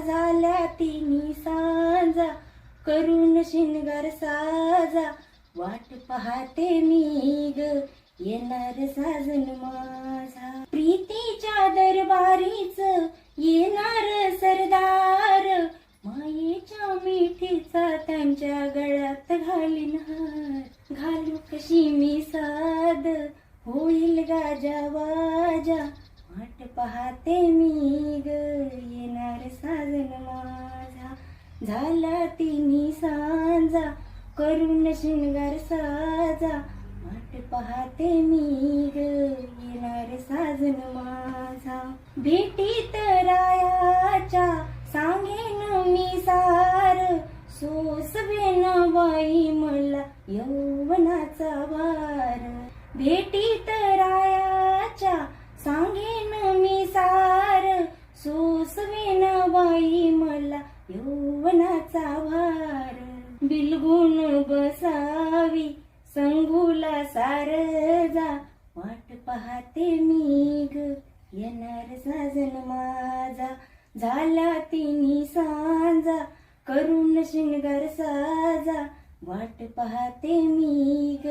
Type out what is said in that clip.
झाल्या तिन्ही सांजा. करून शिनगार साजा. वाट पाहते मी ग. येणार साजन माझा. प्रीतीच्या दरबारीच येणार सरदार. मायेच्या मिठीचा त्यांच्या गळ्यात घालीन हार. घालू कशी मी साद होईल गाजा वाजा. वाट पाहते मी झाला तिन्ही सांजा करून शिंगार साजा. वाट पाहते मी ग येणार साजन माझा. भेटीत रायाच्या सांगेन मी सार. सोसवेन बाई मला यौवनाचा वार. भेटीत रायाच्या सांगेन मी सार. सोसवेन बाई मला यौवनाचा भार बिलगुन बसावी संगुला सारजा वाट पाहते मी ग येणार साजन माझा. झाला तिन्ही सांजा करून शिंगार साजा. वाट पाहते मी ग.